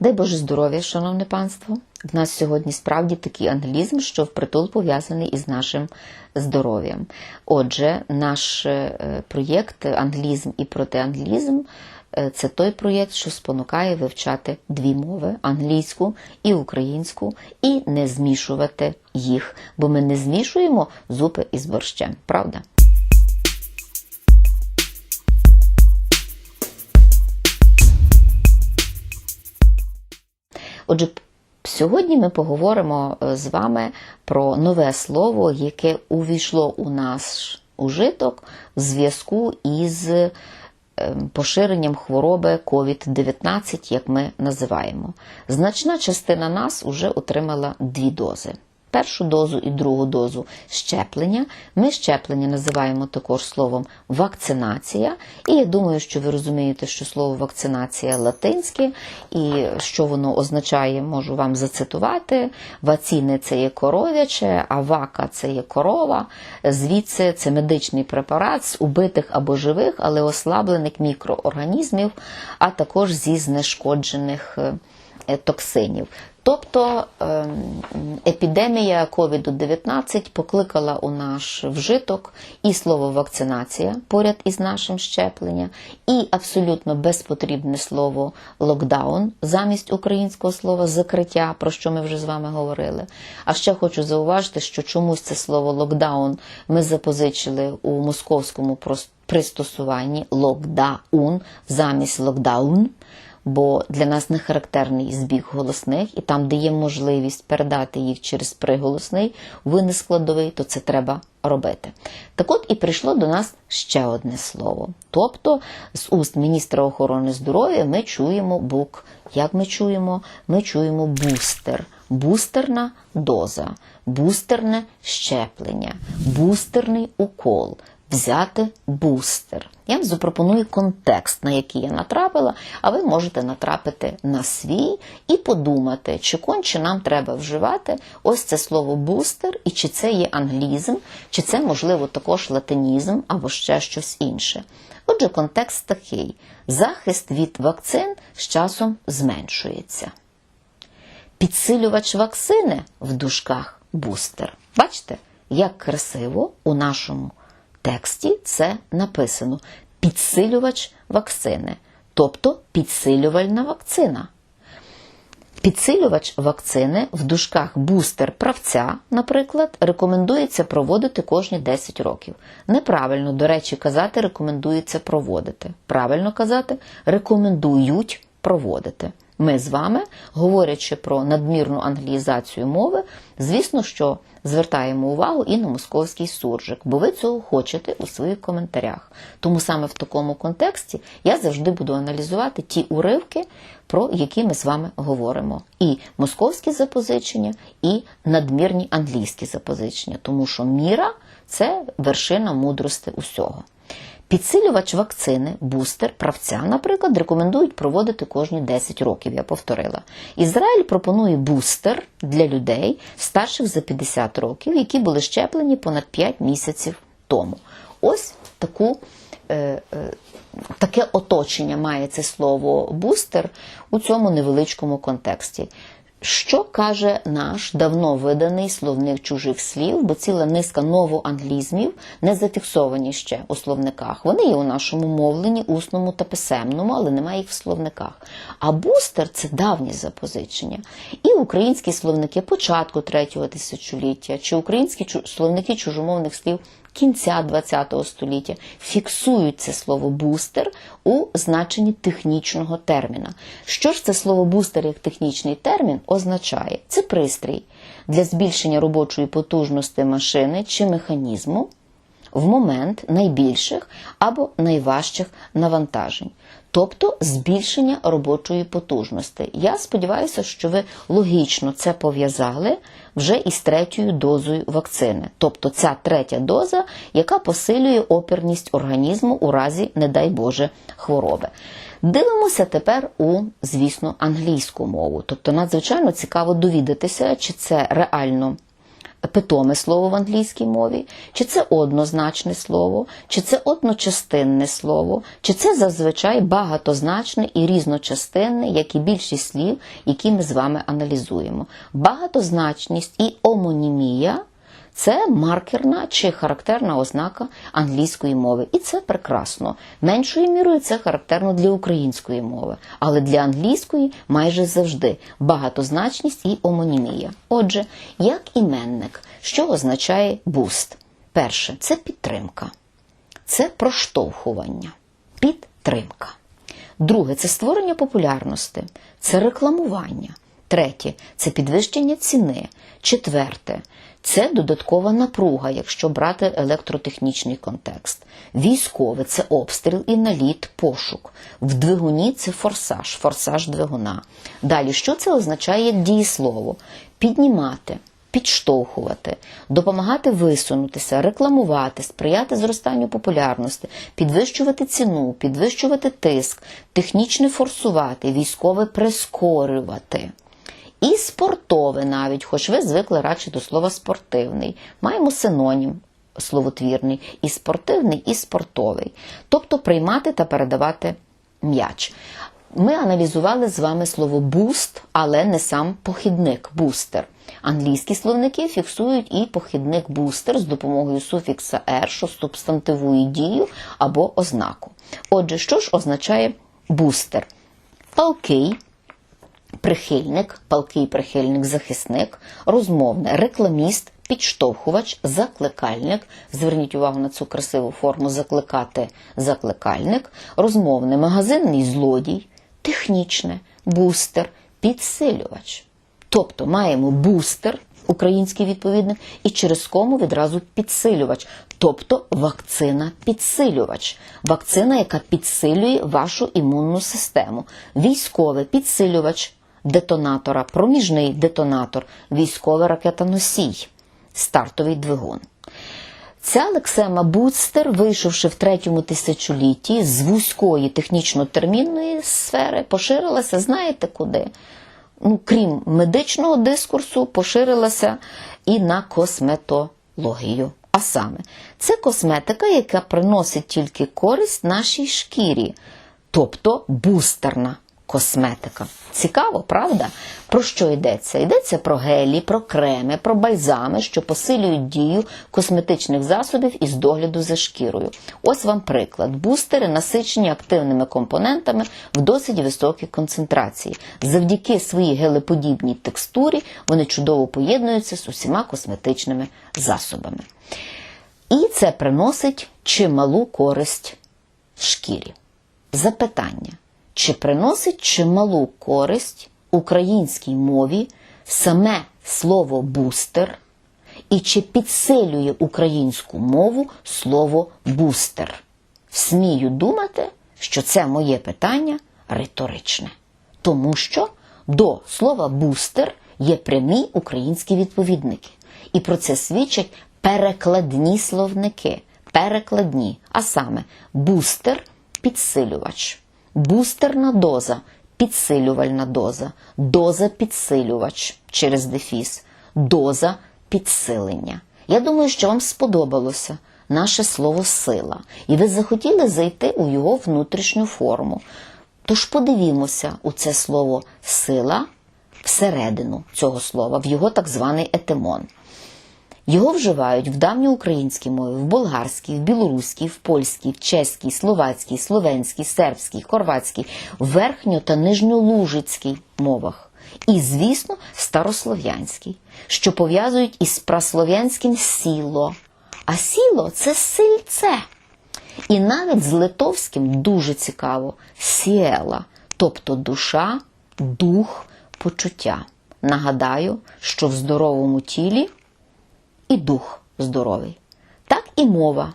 Дай Боже здоров'я, шановне панство. В нас сьогодні справді такий англізм, що впритул пов'язаний із нашим здоров'ям. Отже, наш е, проєкт Англізм і протианглізм е, це той проєкт, що спонукає вивчати дві мови англійську і українську, і не змішувати їх, бо ми не змішуємо зупи із борщем, правда? Отже, сьогодні ми поговоримо е, з вами про нове слово, яке увійшло у наш ужиток в зв'язку із е, поширенням хвороби COVID-19, як ми називаємо. Значна частина нас вже отримала дві дози. Першу дозу і другу дозу щеплення. Ми щеплення називаємо також словом вакцинація. І я думаю, що ви розумієте, що слово вакцинація латинське, і що воно означає, можу вам зацитувати. Ваціни це є коров'яче, а вака це є корова. Звідси це медичний препарат з убитих або живих, але ослаблених мікроорганізмів, а також зі знешкоджених е, токсинів. Тобто ем, епідемія COVID-19 покликала у наш вжиток і слово вакцинація поряд із нашим щепленням, і абсолютно безпотрібне слово локдаун замість українського слова закриття, про що ми вже з вами говорили. А ще хочу зауважити, що чомусь це слово локдаун ми запозичили у московському пристосуванні локдаун замість локдаун бо для нас не характерний збіг голосних, і там, де є можливість передати їх через приголосний, винес складовий, то це треба робити. Так от і прийшло до нас ще одне слово. Тобто, з уст міністра охорони здоров'я ми чуємо бук. Як ми чуємо? Ми чуємо бустер. Бустерна доза, бустерне щеплення, бустерний укол, взяти бустер. Я вам запропоную контекст, на який я натрапила, а ви можете натрапити на свій і подумати, чи конче нам треба вживати ось це слово бустер, і чи це є англізм, чи це, можливо, також латинізм або ще щось інше. Отже, контекст такий: захист від вакцин з часом зменшується. Підсилювач вакцини в дужках бустер. Бачите, як красиво у нашому тексті це написано підсилювач вакцини, тобто підсилювальна вакцина. Підсилювач вакцини в дужках бустер правця, наприклад, рекомендується проводити кожні 10 років. Неправильно, до речі, казати, рекомендується проводити. Правильно казати, рекомендують проводити. Ми з вами, говорячи про надмірну англіїзацію мови, звісно, що звертаємо увагу і на московський суржик, бо ви цього хочете у своїх коментарях. Тому саме в такому контексті я завжди буду аналізувати ті уривки, про які ми з вами говоримо. І московські запозичення, і надмірні англійські запозичення, тому що міра це вершина мудрости усього. Підсилювач вакцини, бустер, правця, наприклад, рекомендують проводити кожні 10 років, я повторила. Ізраїль пропонує бустер для людей старших за 50 років, які були щеплені понад 5 місяців тому. Ось таку. Е, е, Таке оточення має це слово бустер у цьому невеличкому контексті. Що каже наш давно виданий словник чужих слів, бо ціла низка новоанглізмів не зафіксовані ще у словниках. Вони є у нашому мовленні, усному та писемному, але немає їх в словниках. А бустер це давні запозичення. І українські словники початку третього тисячоліття, чи українські словники чужомовних слів кінця ХХ століття фіксують це слово бустер у значенні технічного терміна. Що ж це слово бустер як технічний термін означає? Це пристрій для збільшення робочої потужності машини чи механізму. В момент найбільших або найважчих навантажень, тобто збільшення робочої потужності. Я сподіваюся, що ви логічно це пов'язали вже із третьою дозою вакцини, тобто ця третя доза, яка посилює опірність організму у разі, не дай Боже, хвороби. Дивимося тепер у, звісно, англійську мову. Тобто надзвичайно цікаво довідатися, чи це реально питоме слово в англійській мові, чи це однозначне слово, чи це одночастинне слово, чи це зазвичай багатозначне і різночастинне, як і більшість слів, які ми з вами аналізуємо. Багатозначність і омонімія це маркерна чи характерна ознака англійської мови. І це прекрасно. Меншою мірою це характерно для української мови, але для англійської майже завжди багатозначність і омонімія. Отже, як іменник, що означає буст? Перше це підтримка, це проштовхування, підтримка. Друге це створення популярності, це рекламування. Третє це підвищення ціни. Четверте це додаткова напруга, якщо брати електротехнічний контекст. Військове це обстріл і наліт, пошук. В двигуні це форсаж, форсаж двигуна. Далі, що це означає як дієслово? Піднімати. Підштовхувати, допомагати висунутися, рекламувати, сприяти зростанню популярності, підвищувати ціну, підвищувати тиск, технічне форсувати, військове прискорювати. І спортове навіть, хоч ви звикли радше до слова спортивний. Маємо синонім словотвірний і спортивний, і спортовий. Тобто приймати та передавати м'яч. Ми аналізували з вами слово буст, але не сам похідник бустер. Англійські словники фіксують і похідник бустер з допомогою суфікса «er», що субстантивує дію або ознаку. Отже, що ж означає бустер? Палкий, прихильник, палкий прихильник, захисник, розмовне, рекламіст, підштовхувач, закликальник. Зверніть увагу на цю красиву форму закликати закликальник, розмовне, магазинний злодій, технічне, бустер, підсилювач. Тобто маємо бустер, український відповідник, і через кому відразу підсилювач, тобто вакцина-підсилювач, вакцина, яка підсилює вашу імунну систему, військовий підсилювач детонатора, проміжний детонатор, військова ракета-носій, стартовий двигун. Ця лексема бустер, вийшовши в третьому тисячолітті з вузької технічно-термінної сфери, поширилася, знаєте куди? Ну, крім медичного дискурсу, поширилася і на косметологію. А саме, це косметика, яка приносить тільки користь нашій шкірі, тобто бустерна косметика. Цікаво, правда? Про що йдеться? Йдеться про гелі, про креми, про бальзами, що посилюють дію косметичних засобів із догляду за шкірою. Ось вам приклад. Бустери насичені активними компонентами в досить високій концентрації. Завдяки своїй гелеподібній текстурі вони чудово поєднуються з усіма косметичними засобами. І це приносить чималу користь шкірі. Запитання чи приносить чималу користь українській мові саме слово бустер, і чи підсилює українську мову слово бустер? Смію думати, що це моє питання риторичне, тому що до слова бустер є прямі українські відповідники. І про це свідчать перекладні словники. Перекладні, а саме бустер підсилювач. Бустерна доза підсилювальна доза, доза підсилювач через дефіс, доза підсилення. Я думаю, що вам сподобалося наше слово сила, і ви захотіли зайти у його внутрішню форму. Тож подивімося у це слово сила всередину цього слова, в його так званий етимон. Його вживають в давньоукраїнській мові, в болгарській, в білоруській, в польській, в чеській, словацькій, словенській, сербській, хорватській, верхньо- та нижньолужицькій мовах. І, звісно, старослов'янській, що пов'язують із праслов'янським сіло. А сіло це сильце. І навіть з литовським дуже цікаво сіела, тобто душа, дух, почуття. Нагадаю, що в здоровому тілі і дух здоровий. Так і мова,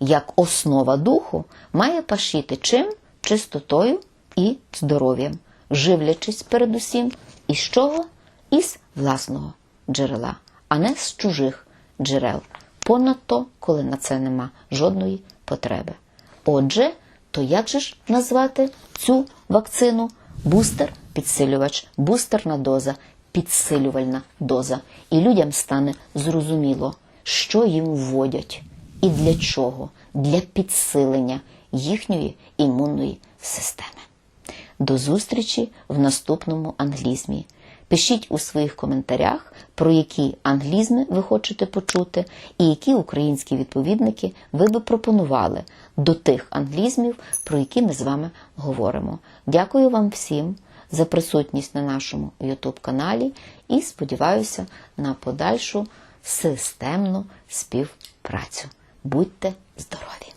як основа духу, має пашіти чим? Чистотою і здоров'ям, живлячись передусім із чого? Із власного джерела, а не з чужих джерел. Понадто, коли на це нема жодної потреби. Отже, то як же ж назвати цю вакцину? Бустер, підсилювач, бустерна доза, підсилювальна доза, і людям стане зрозуміло, що їм вводять і для чого, для підсилення їхньої імунної системи. До зустрічі в наступному англізмі. Пишіть у своїх коментарях, про які англізми ви хочете почути, і які українські відповідники ви би пропонували до тих англізмів, про які ми з вами говоримо. Дякую вам всім за присутність на нашому YouTube каналі і сподіваюся на подальшу системну співпрацю. Будьте здорові!